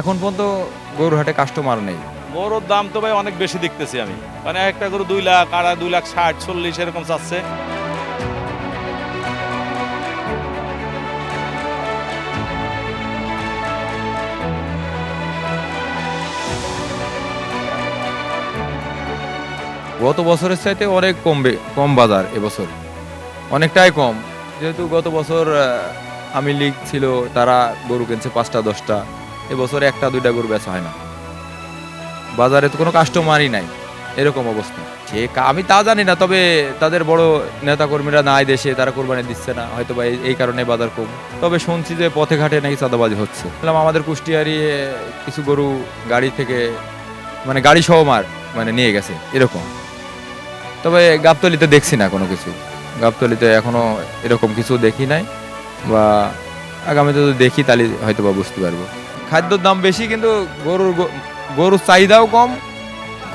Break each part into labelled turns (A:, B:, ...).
A: এখন পর্যন্ত গরুর হাটে কাস্টমার নেই।
B: গরুর দাম তো ভাই অনেক বেশি দেখতেছি আমি। মানে একটা গরু দুই লাখ আড়াই দুই লাখ ষাট চল্লিশ এরকম চাচ্ছে।
A: গত বছরের চাইতে অনেক কমবে কম বাজার এবছর। অনেকটাই কম। যেহেতু গত বছর আমি লিগ ছিল তারা গরু কিনছে পাঁচটা দশটা। এবছর একটা, দুইটা গরু বেচা হয় না। বাজারে তো কোনো কাস্টমারই নাই। এরকম অবস্থা। সে কা- আমি তা জানি না, তবে তাদের বড় নেতাকর্মীরা নাই দেশে, তারা কোরবানি দিচ্ছে না। হয়তো বা এই- কারণে বাজার কম। তবে শুনছি যে পথে ঘাটে নাকি চাঁদাবাজি হচ্ছে। আমাদের কুষ্টিয়ারি কিছু গরু গাড়ি থেকে মানে গাড়ি সহ মার মানে নিয়ে গেছে, এরকম। তবে গাবতলিতে দেখছি না কোনো কিছু। গাবতলিতে এখনও এরকম কিছু দেখি নাই। বা আগামীতে যদি দেখি, তাহলে হয়তো বা বুঝতে পারব। খাদ্যর দাম বেশি, কিন্তু গরুর গরুর চাহিদাও কম,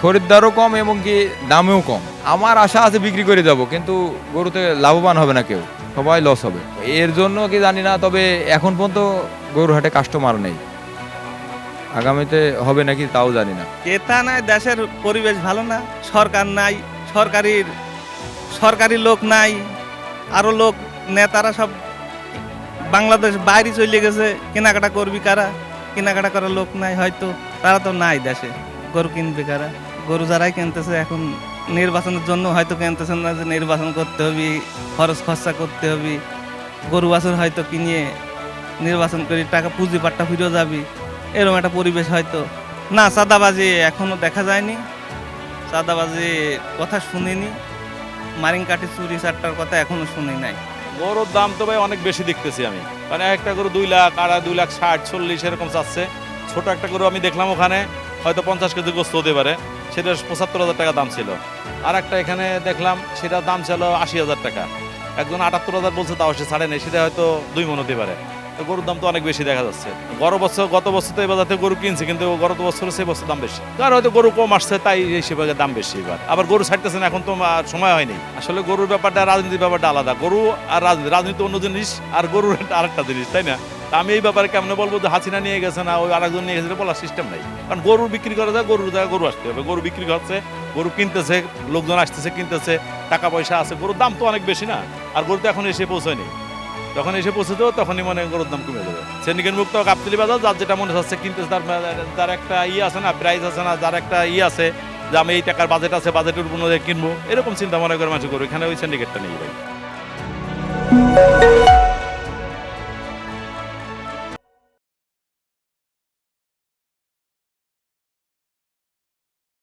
A: খরিদ্দারও কম এবং কি দামেও কম। আমার আশা আছে বিক্রি করে যাব, কিন্তু গরুতে লাভবান হবে না কেউ, সবাই লস হবে। এর জন্য কি জানি না, তবে এখন পর্যন্ত গরুর হাটে কাস্টমার নেই। আগামীতে হবে নাকি তাও জানি না।
C: ক্রেতা নাই, দেশের পরিবেশ ভালো না, সরকার নাই, সরকারির, সরকারি লোক নাই, আরও লোক, নেতারা সব বাংলাদেশ বাইরে চলে গেছে, কেনাকাটা করবি কারা? কেনাকাটা করার লোক নাই, হয়তো তারা তো নাই দেশে। গরু কিনবে কারা? গরু যারাই কিনতেছে এখন নির্বাচনের জন্য হয়তো কিনতেছেন না যে নির্বাচন করতে হবে, খরচ খরচা করতে হবে। গরু বাছুর হয়তো কিনিয়ে নির্বাচন করি টাকা পুঁজি পাট্টা ফিরেও যাবি। এরকম একটা পরিবেশ হয়তো। না, চাঁদাবাজি এখনও দেখা যায়নি। চাঁদাবাজি কথা শুনিনি। মারিং কাঠি চুরি চারটার কথা এখনও শুনি নাই।
B: গরুর দাম তো ভাই অনেক বেশি দেখতেছি আমি। কারণ একটা গরু দুই লাখ আড়াই দুই লাখ ষাট, চল্লিশ এরকম চাচ্ছে। ছোট একটা গরু আমি দেখলাম ওখানে, হয়তো পঞ্চাশ কেজি গোস্ত হতে পারে। সেটা পঁচাত্তর হাজার টাকা দাম ছিল। আর একটা এখানে দেখলাম, সেটার দাম ছিল আশি হাজার টাকা। একজন আটাত্তর হাজার বলছে, তাও সে ছাড়ে নেই, সেটা হয়তো দুই মন হতে পারে। তো গরুর দাম তো অনেক বেশি দেখা যাচ্ছে। গত বছর গত বছর তো এবার যাতে গরু কিনছে, কিন্তু গত বছর সেই বছর দাম বেশি। কারণ হয়তো গরু কম আসছে, তাই হিসেবে দাম বেশি এবার। আবার গরু ছাড়তেছে না এখন তো সময় হয়নি আসলে গরুর ব্যাপারটা রাজনীতির ব্যাপারটা আলাদা। গরু আর রাজনীতি রাজনীতি অন্য জিনিস, আর গরুর আরেকটা জিনিস, তাই না? আমি এই ব্যাপারে কেমন বলব যে হাসিনা নিয়ে গেছে না, ওই আরেকজন নিয়ে গেছে বলার সিস্টেম নাই। কারণ গরু বিক্রি করা যায়, গরুর জায়গায় গরু আসতে হবে। গরু বিক্রি হচ্ছে, গরু কিনতেছে, লোকজন আসতেছে, কিনতেছে, টাকা পয়সা আছে, গরুর দাম তো অনেক বেশি না। আর গরু তো এখন এসে পৌঁছয়নি। যখন এসে পৌঁছে দেবো তখনই মনে গরুর দাম কমে যাবে সেন্ডিকেট মুক্ত কাপতলি বাজার, যার যেটা মনে হচ্ছে কিনতেছে, তার যার একটা ই আছে না প্রাইস আছে না, যার একটা ই আছে, যে আমি এই টাকার বাজেট আছে বাজেটের উপর কিনবো, এরকম চিন্তা মনে করে মানুষ করব এখানে ওই সিন্ডিকেটটা নিয়ে ভাই।